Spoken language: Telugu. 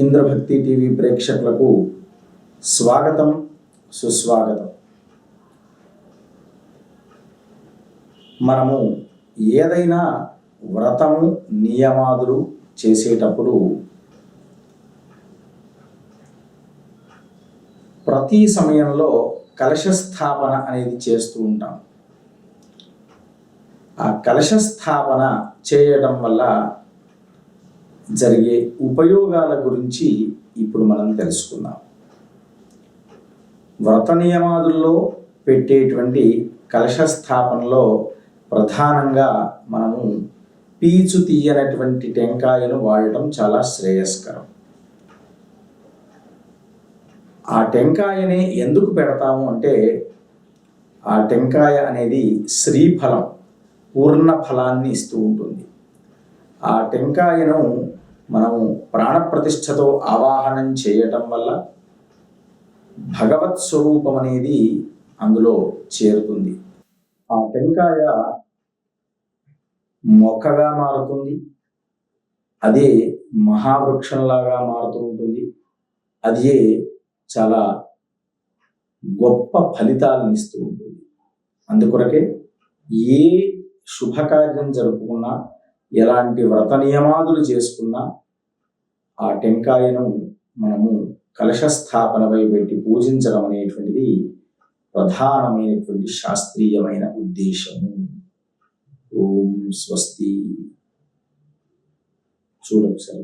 ఇంద్రభక్తి టీవీ ప్రేక్షకులకు స్వాగతం సుస్వాగతం. మనము ఏదైనా వ్రతము నియమాదులు చేసేటప్పుడు ప్రతి సమయంలో కలశస్థాపన అనేది చేస్తూ ఉంటాం. ఆ కలశ స్థాపన చేయడం వల్ల జరిగే ఉపయోగాల గురించి ఇప్పుడు మనం తెలుసుకుందాం. వ్రత నియమాదుల్లో పెట్టేటువంటి కలశ స్థాపనలో ప్రధానంగా మనము పీచు తీయనటువంటి టెంకాయను వాడటం చాలా శ్రేయస్కరం. ఆ టెంకాయని ఎందుకు పెడతాము అంటే ఆ టెంకాయ అనేది శ్రీఫలం పూర్ణ ఫలాన్ని ఇస్తూ ఉంటుంది. ఆ టెంకాయను మనము ప్రాణప్రతిష్ఠతో ఆవాహనం చేయటం వల్ల భగవత్ స్వరూపం అనేది అందులో చేరుతుంది. ఆ టెంకాయ మొక్కగా మారుతుంది. అదే మహావృక్షంలాగా మారుతూ ఉంటుంది. అదే చాలా గొప్ప ఫలితాలను ఇస్తూ ఉంటుంది. అందుకొరకే ఏ శుభకార్యం జరుపుకున్నా ఎలాంటి వ్రత నియమాదులు చేసుకున్నా ఆ టెంకాయను మనము కలశస్థాపనపై పెట్టి పూజించడం అనేటువంటిది ప్రధానమైనటువంటి శాస్త్రీయమైన ఉద్దేశము ఓం స్వస్తి చూడొచ్చు